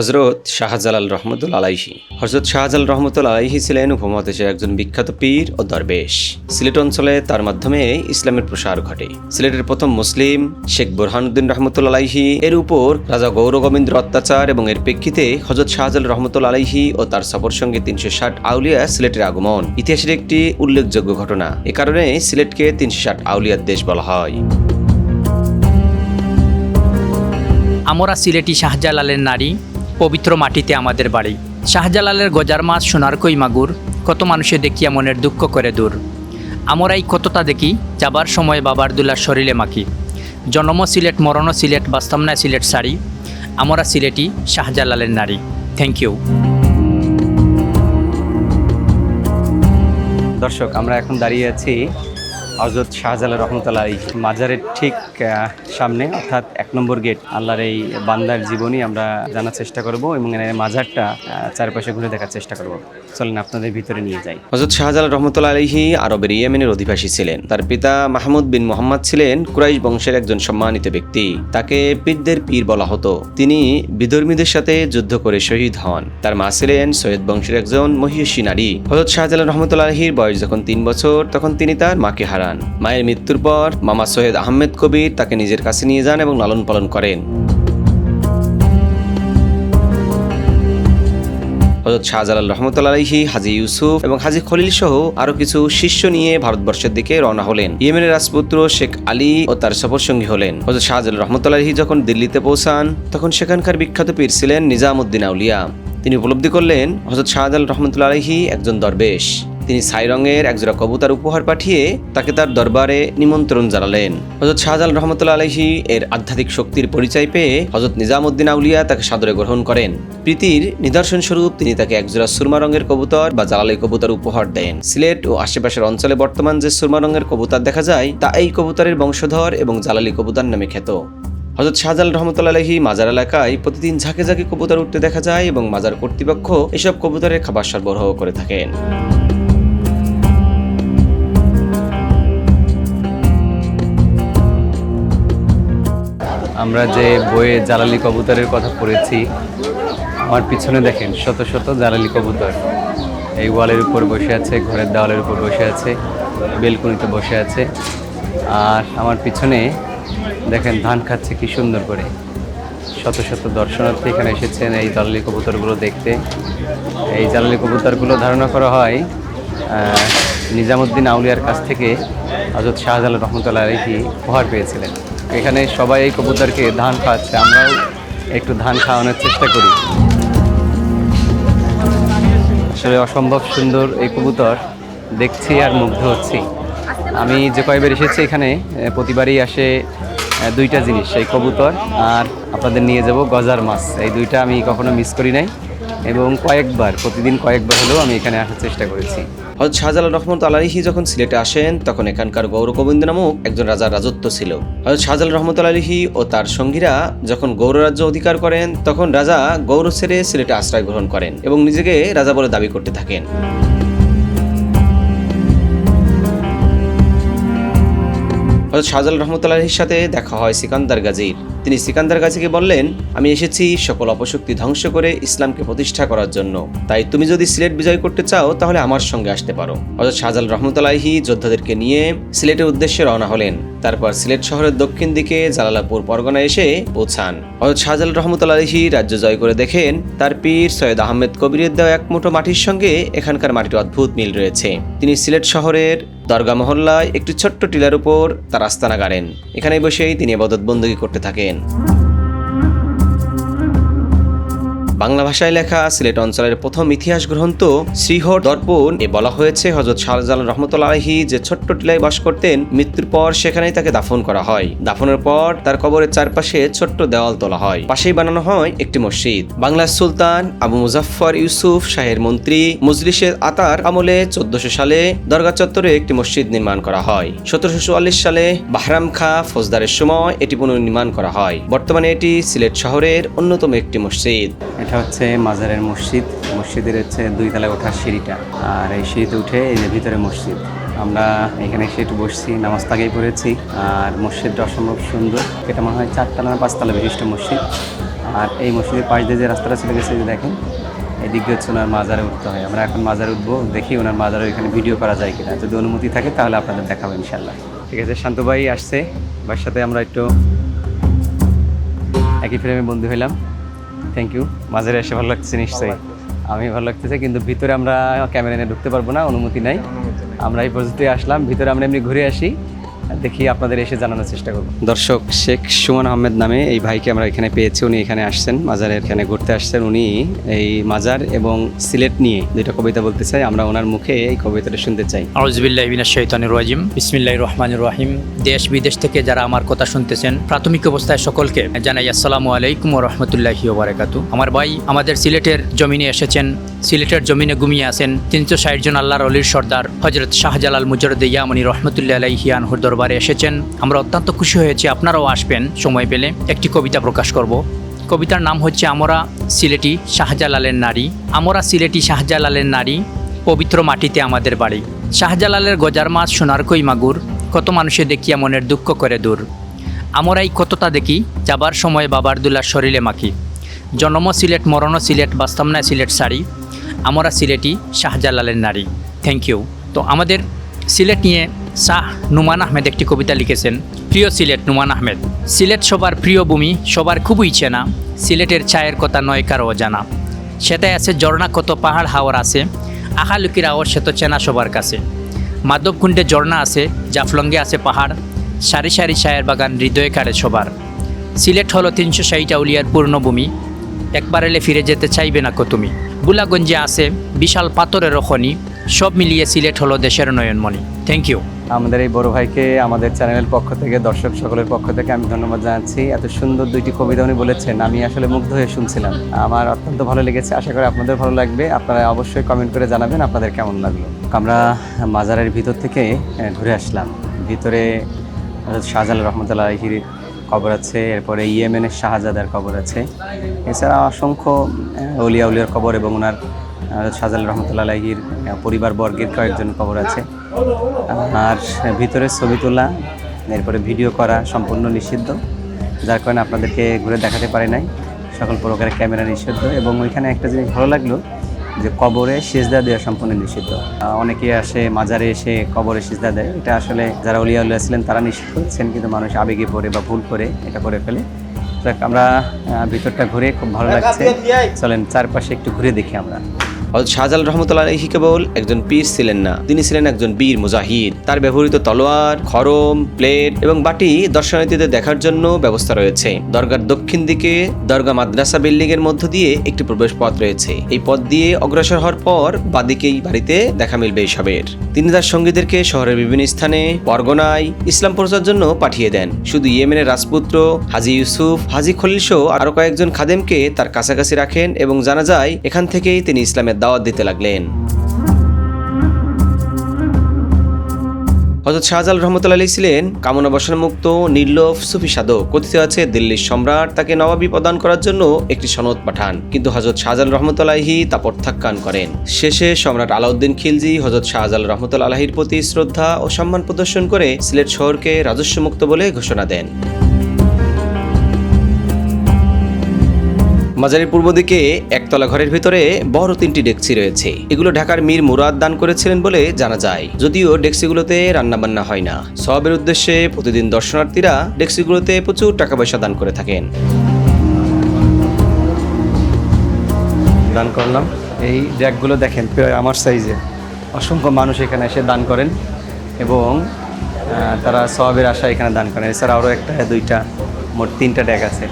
হজরত শাহজালাল রহমতুল আলাইহি। হজরত শাহজালাল রহমতুল আলাইহি ছিলেন উপমহাদেশের একজন বিখ্যাত পীর ও দরবেশ। সিলেট অঞ্চলে তার মাধ্যমে ইসলামের প্রসার ঘটে। সিলেটের প্রথম মুসলিম শেখ বুরহানুদ্দিন রহমতুল আলাইহি এর উপর রাজা গৌর গোবিন্দের অত্যাচার এবং এর প্রেক্ষিতে হজরত শাহজালাল রহমতুল আলাইহি ও তার সফর সঙ্গে তিনশো ষাট আউলিয়া সিলেটের আগমন। ইতিহাসের একটি উল্লেখযোগ্য ঘটনা। এ কারণে সিলেটকে তিনশো ষাট আউলিয়ার দেশ বলা হয়। আমরা সিলেটি শাহজালালের নারী পবিত্র মাটিতে আমাদের বাড়ি। শাহজালালের গজার মাছ সোনার কই মাগুর, কত মানুষে দেখিয়া মনের দুঃখ করে দূর। আমরাই কতটা দেখি, যাবার সময় বাবার দুলার শরীরে মাখি। জন্ম সিলেট, মরণ সিলেট, বাস্তবনা সিলেট শাড়ি আমরা সিলেটি শাহজালালের নারী। থ্যাংক ইউ দর্শক, আমরা এখন দাঁড়িয়ে আছি হজরত শাহজালাল রহমতুল্লাহ আলী মাজারের ঠিক সামনে, অর্থাৎ এক নম্বর গেট, আল্লাহর এই বান্দার জীবনী আমরা জানার চেষ্টা করব এবং এর মাজারটা চারপাশে ঘুরে দেখার চেষ্টা করব। চলেন আপনাদের ভিতরে নিয়ে যাই। হজরত শাহজালাল রহমতুল্লাহ আলহি আরবের ইয়েমেনের অধিবাসী ছিলেন। তার পিতা মাহমুদ বিন মোহাম্মদ ছিলেন কুরাইশ বংশের একজন সম্মানিত ব্যক্তি। তাকে পীরদের পীর বলা হতো। তিনি বিধর্মীদের সাথে যুদ্ধ করে শহীদ হন। তার মা ছিলেন সৈয়দ বংশের একজন মহিষী নারী। হজরত শাহজালাল রহমতুল্লাহ আলহির বয়স যখন তিন বছর, তখন তিনি তার মাকে হারান। মায়ের মৃত্যুর পর মামা সৈয়দ আহমেদ কবির তাকে নিজের কাছে নিয়ে যান এবং লালন পালন করেন। হজরত শাহজালাল রহমতুল্লাহ হাজি ইউসুফ এবং হাজি খলিল সহ আরও কিছু শিষ্য নিয়ে ভারতবর্ষের দিকে রওনা হলেন। ইয়েমেনের রাজপুত্র শেখ আলী ও তার সফর সঙ্গী হলেন। হজরত শাহজালাল রহমতুল্লাহ যখন দিল্লিতে পৌঁছান, তখন সেখানকার বিখ্যাত পীর ছিলেন নিজামুদ্দিন আউলিয়া। তিনি উপলব্ধি করলেন হজরত শাহজালাল রহমতুল্লাহ একজন দরবেশ। তিনি ছাই রঙের একজোড়া কবুতার উপহার পাঠিয়ে তাকে তার দরবারে নিমন্ত্রণ জানালেন। হজরত শাহজাল রহমতুল্লাহ আলহি এর আধ্যাত্মিক শক্তির পরিচয় পেয়ে হজরত নিজামুদ্দিন আউলিয়া তাকে সাদরে গ্রহণ করেন। প্রীতির নিদর্শন স্বরূপ তিনি তাকে একজোড়া সুরমা রঙের কবুতর বা জালালি কবুতর উপহার দেন। সিলেট ও আশেপাশের অঞ্চলে বর্তমান যে সুরমা রঙের কবুতর দেখা যায়, তা এই কবুতরের বংশধর এবং জালালি কবুতর নামে খ্যাত। হজরত শাহজাল রহমতুল্লাহ মাজার এলাকায় প্রতিদিন ঝাঁকে ঝাঁকে কবুতর উঠতে দেখা যায় এবং মাজার কর্তৃপক্ষ এসব কবুতরের খাবার সরবরাহ করে থাকেন। আমরা যে বইয়ে জালালি কবুতরের কথা পড়েছি, আমার পিছনে দেখেন শত শত জালালি কবুতর। এই ওয়ালের উপর বসে আছে, ঘরের দেওয়ালের উপর বসে আছে, বেলকুনিতে বসে আছে। আর আমার পিছনে দেখেন ধান খাচ্ছে কি সুন্দর করে। শত শত দর্শনার্থী এখানে এসেছেন এই জালালি কবুতরগুলো দেখতে। এই জালালি কবুতরগুলো ধারণা করা হয় নিজামুদ্দিন আউলিয়ার কাছ থেকে হজরত শাহজালাল রহমতুল্লাহ আলহি উপহার পেয়েছিলেন। এখানে সবাই এই কবুতরকে ধান খাওয়াচ্ছে, আমরাও একটু ধান খাওয়ানোর চেষ্টা করি। আসলে অসম্ভব সুন্দর এই কবুতর, দেখছি আর মুগ্ধ হচ্ছি। আমি যে কয়বার এসেছি এখানে প্রতিবারই আসে দুইটা জিনিস এই কবুতর আর আপনাদের নিয়ে যাব গজার মাছ। এই দুইটা আমি কখনো মিস করি নাই। এবং কয়েকবার, প্রতিদিন কয়েকবার হলেও আমি এখানে আসার চেষ্টা করেছি। হজ শাহজালাল রহমত আলাহি যখন সিলেটে আসেন, তখন এখানকার গৌর গোবিন্দ নামক একজন রাজার রাজত্ব ছিল। হজরত শাহজালাল রহমত আলাহি ও তার সঙ্গীরা যখন গৌর রাজ্য অধিকার করেন, তখন রাজা গৌর ছেড়ে সিলেটে আশ্রয় গ্রহণ করেন এবং নিজেকে রাজা বলে দাবি করতে থাকেন। হজরত শাহজালাল রহমতুল্লাহির সাথে দেখা হয় সিকান্দার গাজীর। তিনি সিকান্দার গাজীকে বললেন, আমি এসেছি সকল অপশক্তি ধ্বংস করে ইসলামকে প্রতিষ্ঠা করার জন্য। তাই তুমি যদি সিলেট বিজয় করতে চাও, তাহলে আমার সঙ্গে আসতে পারো। হজরত শাহজালাল রহমতুল্লাহি যোদ্ধাদেরকে নিয়ে সিলেটের উদ্দেশ্যে রওনা হলেন। তারপর সিলেট শহরের দক্ষিণ দিকে জালালাপুর পরগনা এসে পৌঁছান। হজরত শাহজালাল রহমতুল্লাহি রাজ্য জয় করে দেখেন, তার পীর সৈয়দ আহমেদ কবিরের দেওয়া এক মুঠো মাটির সঙ্গে এখানকার মাটির অদ্ভুত মিল রয়েছে। তিনি সিলেট শহরের দরগা মহল্লায় একটি ছোট্ট টিলার উপর তার আস্তানা গাড়েন। এখানে বসেই তিনি আবাদত বন্দী করতে থাকেন। Nation. বাংলা ভাষায় লেখা সিলেট অঞ্চলের প্রথম ইতিহাস গ্রন্থ শ্রীহর দর্পণ এ বলা হয়েছে হজরত শাহজালাল রহমতুল্লাহ আলহি যে ছোট্ট টিলায় বাস করতেন, মৃত্যুর পর সেখানেই তাকে দাফন করা হয়। দাফনের পর তার কবরের চারপাশে ছোট্ট দেওয়াল তোলা হয়। পাশেই বানানো হয় একটি মসজিদ। বাংলার সুলতান আবু মুজাফফর ইউসুফ শাহের মন্ত্রী মজলিসের আতার আমলে চোদ্দশো সালে দরগা চত্বরে একটি মসজিদ নির্মাণ করা হয়। সতেরোশো চুয়াল্লিশ সালে বাহরাম খা ফৌজদারের সময় এটি পুনর্নির্মাণ করা হয়। বর্তমানে এটি সিলেট শহরের অন্যতম একটি মসজিদ। এটা হচ্ছে মাজারের মসজিদ। মসজিদের হচ্ছে দুই তলায় ওঠার সিঁড়িটা। আর এই সিঁড়িতে উঠে এই যে ভিতরে মসজিদ। আমরা এখানে এসে একটু বসছি, নামাজ তাগেই পড়েছি। আর মসজিদটা অসম্ভব সুন্দর। এটা মনে হয় চারতলা না পাঁচতলা বিশিষ্ট মসজিদ। আর এই মসজিদের পাশ দিয়ে যে রাস্তাটা চলে গেছে দেখেন, এদিক দিয়ে হচ্ছে ওনার মাজারে উঠতে হয়। আমরা এখন মাজারে উঠবো, দেখি ওনার মাজারে এখানে ভিডিও করা যায় কিনা। যদি অনুমতি থাকে তাহলে আপনাদের দেখাবো ইনশাল্লাহ ঠিক আছে, শান্ত ভাই আসছে। ভাইয়ের সাথে আমরা একটু একই ফ্রেমে বন্ধু হইলাম। থ্যাংক ইউ মাঝারে এসে ভালো লাগছে নিশ্চয়ই। আমি ভালো লাগতেছে কিন্তু ভিতরে আমরা ক্যামেরা নিয়ে ঢুকতে পারব না অনুমতি নাই। আমরা এই পর্যন্তই আসলাম। ভিতরে আমরা এমনি ঘুরে আসি। দেখি আপনাদের এসে জানানোর চেষ্টা করব। দর্শক শেখ সুমন আহমেদ নামে এই ভাইকে আমরা এখানে পেয়েছি, উনি এখানে আসছেন মাজারের এখানে ঘুরতে আসছেন। উনি এই মাজার এবং সিলেট নিয়ে দুইটা কবিতা বলতে চাই, আমরা ওনার মুখে এই কবিতাটা শুনতে চাই। আউজবিল্লাহ বিনা শৈতানুর রাজিম। বিসমিল্লাহ রহমানুর রহিম। দেশ বিদেশ থেকে যারা আমার কথা শুনতেছেন, প্রাথমিক অবস্থায় সকলকে জানাই আসসালামু আলাইকুম রহমতুল্লাহি ওবরাকাতু আমার ভাই আমাদের সিলেটের জমিনে এসেছেন সিলেটের জমিনে ঘুমিয়ে আছেন তিনশো ষাট জন আল্লাহর অলির সর্দার হজরত শাহজালাল মুজরদ ইয়ামনি রহমতুল্লাহ আলাইহি আনহুর দরবারে এসেছেন। আমরা অত্যন্ত খুশি হয়েছি আপনারাও আসবেন সময় পেলে একটি কবিতা প্রকাশ করব। কবিতার নাম হচ্ছে আমরা সিলেটি শাহজালালের নারী। আমরা সিলেটি শাহজালালের নারী, পবিত্র মাটিতে আমাদের বাড়ি। শাহজালালের গজার মাছ সোনার কই মাগুর, কত মানুষে দেখিয়া মনের দুঃখ করে দূর। আমরাই কতটা দেখি, যাবার সময় বাবার দুলার শরীরে মাখি। জন্ম সিলেট, মরণ সিলেট, বাস্তবনায় সিলেট শাড়ি। আমরা সিলেটি শাহজালালের নারী। থ্যাংক ইউ তো আমাদের সিলেট নিয়ে শাহ নুমান আহমেদ একটি কবিতা লিখেছেন, প্রিয় সিলেট নুমান আহমেদ, সিলেট সবার প্রিয় ভূমি, সবার খুবই চেনা সিলেটের চায়ের কথা নয় কারও জানা সেটাই আছে ঝর্ণা, কত পাহাড় হাওয়ার আছে আহালুকির আওয়ার সে তো চেনা সবার কাছে। মাধবকুণ্ডে ঝর্ণা আছে জাফলঙ্গে আছে পাহাড়, সারি সারি চায়ের বাগান হৃদয়ে কাড়ে সবার। সিলেট হলো তিনশো ষাট আউলিয়ার পূর্ণভূমি একবার এলে ফিরে যেতে চাইবে না কো তুমি? বুলাগঞ্জে আছে বিশাল পাথরের খনি। সব মিলিয়ে সিলেট হলো দেশের নয়নমণি। থ্যাংক ইউ আমাদের এই বড় ভাইকে আমাদের চ্যানেলের পক্ষ থেকে, দর্শক সকলের পক্ষ থেকে আমি ধন্যবাদ জানাচ্ছি। এত সুন্দর দুইটি কবিতা উনি বলেছেন, আমি আসলে মুগ্ধ হয়ে শুনছিলাম। আমার অত্যন্ত ভালো লেগেছে, আশা করি আপনাদের ভালো লাগবে। আপনারা অবশ্যই কমেন্ট করে জানাবেন আপনাদের কেমন লাগল। আমরা মাজারের ভিতর থেকে ঘুরে আসলাম। ভিতরে শাহজালাল রহমতুল্লাহ আলহির কবর আছে, এরপরে ইয়েমেনের শাহজাদার কবর আছে। এছাড়া অসংখ্য অলিয়া উলিয়ার কবর এবং ওনার শাহজালাল রহমতুল্লাহ আলহির পরিবার বর্গের কয়েকজন কবর আছে। আর ভিতরে ছবি তোলা এরপরে ভিডিও করা সম্পূর্ণ নিষিদ্ধ, যার কারণে আপনাদেরকে ঘুরে দেখাতে পারি নাই। সকল প্রকারের ক্যামেরা নিষিদ্ধ এবং ওইখানে একটা জিনিস ভালো লাগল যে কবরে সেজদা দেওয়া সম্পূর্ণ নিষিদ্ধ। অনেকে আসে মাজারে এসে কবরে সেজদা দেয়। এটা আসলে যারা উলিয়া উল্লাহ ছিলেন তারা নিষিদ্ধ করেছেন কিন্তু মানুষ আবেগে পড়ে বা ভুল করে এটা করে ফেলে। আমরা ভিতরটা ঘুরে খুব ভালো লাগছে। চলেন চারপাশে একটু ঘুরে দেখি আমরা। হজরত শাহজালাল রহমতুল্লাহ আলহী কেবল একজন পীর ছিলেন না। তিনি ছিলেন একজন বীর মুজাহিদ। তার ব্যবহৃত তলোয়ার, খরম, প্লেট এবং বাটি দর্শনার্থীদের দেখার জন্য ব্যবস্থা রয়েছে। দরগার দক্ষিণ দিকে দরগা মাদ্রাসা বিল্ডিং এর মধ্য দিয়ে একটি প্রবেশ পথ রয়েছে। এই পথ দিয়ে অগ্রসর হওয়ার পর বাদিকেই বাড়িতে দেখা মিলবে এসবের। তিনি তার সঙ্গীদেরকে শহরের বিভিন্ন স্থানে পরগনায় ইসলাম প্রচার জন্য পাঠিয়ে দেন। শুধু ইয়েমেনের রাজপুত্র হাজি ইউসুফ, হাজি খলিল সহ আরও কয়েকজন খাদেমকে তার কাছাকাছি রাখেন এবং জানা যায়, এখান থেকেই তিনি ইসলামের দাওয়াত দিতে লাগলেন। হজরত শাহজাল রহমতুল্লাহ আলী ছিলেন কামনা বসন মুক্ত নির্লোভ সুফি সাধক। কথিত আছে, দিল্লির সম্রাট তাকে নবাবী প্রদান করার জন্য একটি সনদ পাঠান। কিন্তু হজরত শাহজাল রহমতুল্লাহি তা প্রত্যাখ্যান করেন। শেষে সম্রাট আলাউদ্দিন খিলজি হজরত শাহজাল রহমতুল্লাহ আলাহির প্রতি শ্রদ্ধা ও সম্মান প্রদর্শন করে সিলেট শহরকে রাজস্ব মুক্ত বলে ঘোষণা দেন। মাজারের পূর্ব দিকে একতলা ঘরের ভিতরে বড় তিনটি ডেকচি রয়েছে। এগুলো ঢাকার মীর মুরাদ দান করেছিলেন বলে জানা যায়। যদিও ডেকসিগুলোতে রান্নাবান্না হয় না। সবের উদ্দেশ্যে প্রতিদিন দর্শনার্থীরা ডেকসিগুলোতে প্রচুর টাকা পয়সা দান করে থাকেন। দান করলাম। এই ড্যাকগুলো দেখেন, প্রায় আমার সাইজে অসংখ্য মানুষ এখানে এসে দান করেন এবং তারা সবের আশা এখানে দান করেন। এছাড়া আরও একটা, দুইটা, মোট তিনটা ড্যাক আছে।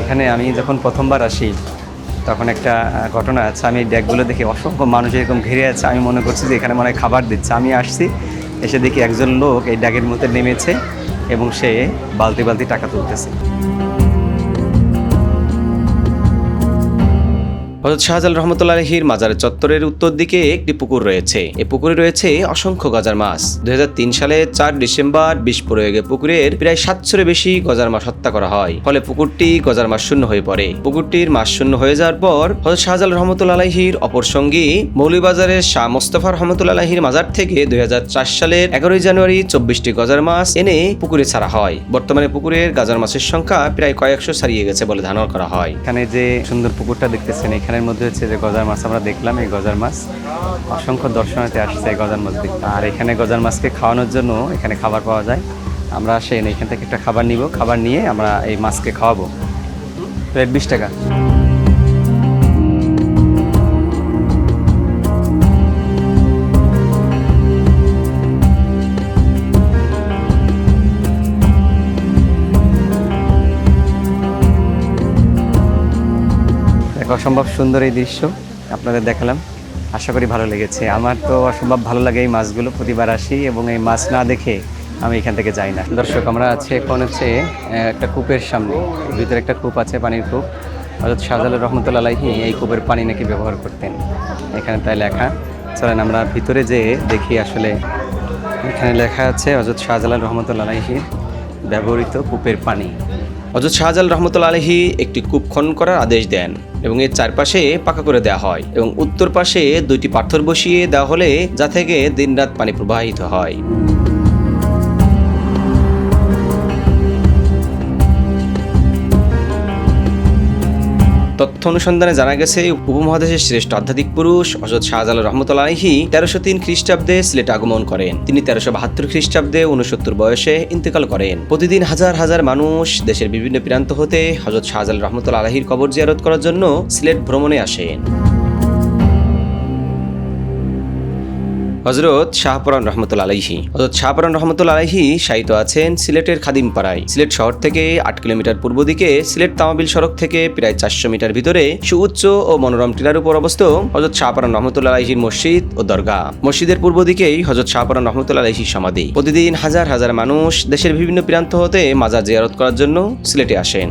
এখানে আমি যখন প্রথমবার আসি, তখন একটা ঘটনা আছে। আমি ড্যাকগুলো দেখে অসংখ্য মানুষ এরকম ঘিরে আছে। আমি মনে করছি যে এখানে মনে খাবার দিচ্ছে। আমি আসছি, এসে দেখি একজন লোক এই ড্যাগের মধ্যে নেমেছে এবং সে বালতি বালতি টাকা তুলতেছে। হজরত শাহজাল রহমতুল্লাহির মাজারের চত্বরের উত্তর দিকে একটি পুকুর রয়েছে। এই পুকুরে রয়েছে অসংখ্য গজার মাছ। দুই হাজার তিন সালে চার ডিসেম্বর বিষ প্রয়োগে পুকুরের প্রায় সাতশোর বেশি গজার মাছ হত্যা করা হয়। ফলে পুকুরটি গজার মাছ শূন্য হয়ে পড়ে। পুকুরটির মাছ শূন্য হয়ে যাওয়ার পর হজরত শাহজাল রহমতুল্লাহির অপর সঙ্গী মৌলিবাজারের শাহ মোস্তফা রহমতুল্লাহির মাজার থেকে দুই হাজার চার সালের এগারোই জানুয়ারি চব্বিশটি গজার মাছ এনে পুকুরে ছাড়া হয়। বর্তমানে পুকুরের গাজার মাছের সংখ্যা প্রায় কয়েকশো ছাড়িয়ে গেছে বলে ধারণা করা হয়। এখানে যে সুন্দর পুকুরটা দেখতেছেন এখানের মধ্যে হচ্ছে যে গজার মাছ আমরা দেখলাম, এই গজার মাছ। অসংখ্য দর্শনার্থী আসছে এই গজার মাছ দেখতে। আর এখানে গজার মাছকে খাওয়ানোর জন্য এখানে খাবার পাওয়া যায়। আমরা সেই এখান থেকে একটা খাবার নিব। খাবার নিয়ে আমরা এই মাছকে খাওয়াবো। প্লেট বিশ টাকা। অসম্ভব সুন্দর এই দৃশ্য আপনাদের দেখালাম। আশা করি ভালো লেগেছে। আমার তো অসম্ভব ভালো লাগে এই মাছগুলো, প্রতিবার আসি এবং এই মাছ না দেখে আমি এখান থেকে যাই না। দর্শক, আমরা আছি এখন হচ্ছে একটা কূপের সামনে। ভিতরে একটা কূপ আছে, পানির কূপ। হজরত শাহজাল রহমতুল্লাহ আলাইহি এই কূপের পানি নাকি ব্যবহার করতেন। এখানে তাই লেখা। চলেন আমরা ভিতরে যেয়ে দেখি আসলে এখানে লেখা আছে হজরত শাহজালাল রহমতুল্লাহ আলাইহির ব্যবহৃত কূপের পানি। হজরত শাহজাল রহমতুল্লা আলহি একটি কূপ খনন করার আদেশ দেন এবং এর চারপাশে পাকা করে দেওয়া হয় এবং উত্তর পাশে দুইটি পাথর বসিয়ে দেওয়া হলে যা থেকে দিনরাত পানি প্রবাহিত হয়। তথ্য অনুসন্ধানে জানা গেছে, উপমহাদেশের শ্রেষ্ঠ আধ্যাত্মিক পুরুষ হজরত শাহজাল রহমতুল্লাহি তেরোশো তিন খ্রিস্টাব্দে সিলেট আগমন করেন। তিনি তেরোশো বাহাত্তর খ্রিস্টাব্দে উনসত্তর বয়সে ইন্তেকাল করেন। প্রতিদিন হাজার হাজার মানুষ দেশের বিভিন্ন প্রান্ত হতে হজরত শাহজাল রহমতুল্লা আলহির কবর জিয়ারত করার জন্য সিলেট ভ্রমণে আসেন। হজরত শাহপুরান রহমতুল আলাইহি। হজরত শাহপুরান রহমতুল আলাইহি শায়িত আছেন সিলেটের খাদিমপাড়ায়। সিলেট শহর থেকে আট কিলোমিটার পূর্ব দিকে সিলেট তামাবিল সড়ক থেকে প্রায় চারশো মিটার ভিতরে সুউচ্চ ও মনোরম টিলার উপর অবস্থিত হজরত শাহপুরান রহমতুল আলাইহির মসজিদ ও দরগা মসজিদের পূর্ব দিকেই হজরত শাহপুরান রহমতুল আলাইহির সমাধি। প্রতিদিন হাজার হাজার মানুষ দেশের বিভিন্ন প্রান্ত হতে মাজার জিয়ারত করার জন্য সিলেটে আসেন।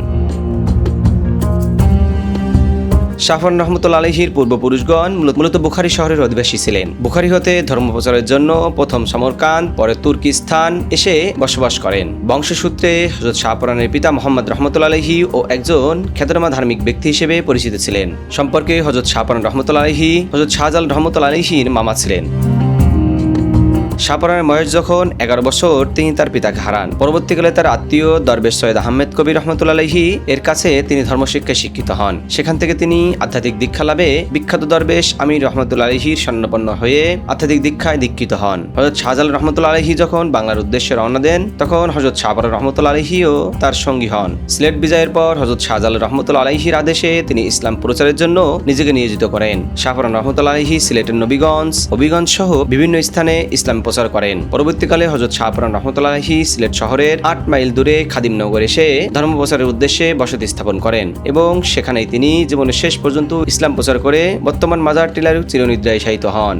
শাফর রহমতুল আলহির পূর্বপুরুষগণ মূলত- মূলত বুখারি শহরের অধিবাসী ছিলেন। বুখারি হতে ধর্ম প্রচারের জন্য প্রথম সমরকান পরে তুর্কিস্তান এসে বসবাস করেন। বংশসূত্রে হজরত শাহপুরানের পিতা মোহাম্মদ রহমতুল আলহি ও একজন খ্যাতনামা ধার্মিক ব্যক্তি হিসেবে পরিচিত ছিলেন। সম্পর্কে হজরত শাহপুরান রহমতুল আলহি হজরত শাহজাল রহমতুল আলহির মামা ছিলেন। শাহপরানের বয়স যখন এগারো বছর, তিনি তার পিতাকে হারান। পরবর্তীকালে তার আত্মীয় দরবেশ সৈয়দ আহমেদ কবির রহমতুল্লাহি এর কাছে তিনি ধর্মশিক্ষায় শিক্ষিত হন। সেখান থেকে তিনি আধ্যাত্মিক দীক্ষা লাভে বিখ্যাত দরবেশ আমির রহমতুল্লাহির স্বর্ণপন্ন হয়ে আধ্যাত্মিক দীক্ষায় দীক্ষিত হন। হজরত শাহজাল রহমতুল্লা আলহি যখন বাংলার উদ্দেশ্যে রওনা দেন, তখন হজরত শাহবর রহমতুল্লা আলহিও তার সঙ্গী হন। সিলেট বিজয়ের পর হজরত শাহজাল রহমতুল্লা আলহির আদেশে তিনি ইসলাম প্রচারের জন্য নিজেকে নিয়োজিত করেন। শাহপুরান রহমতুল্লা আলহি সিলেটের নবীগঞ্জ হবিগঞ্জ সহ বিভিন্ন স্থানে ইসলাম প্রচার করেন। পরবর্তীকালে হজরত শাহপুরান রহমতুল্লাহি সিলেট শহরের আট মাইল দূরে খাদিমনগর এসে ধর্ম প্রচারের উদ্দেশ্যে বসতি স্থাপন করেন এবং সেখানেই তিনি জীবনের শেষ পর্যন্ত ইসলাম প্রচার করে বর্তমান মাজার টিলার চিরনিদ্রায় শায়িত হন।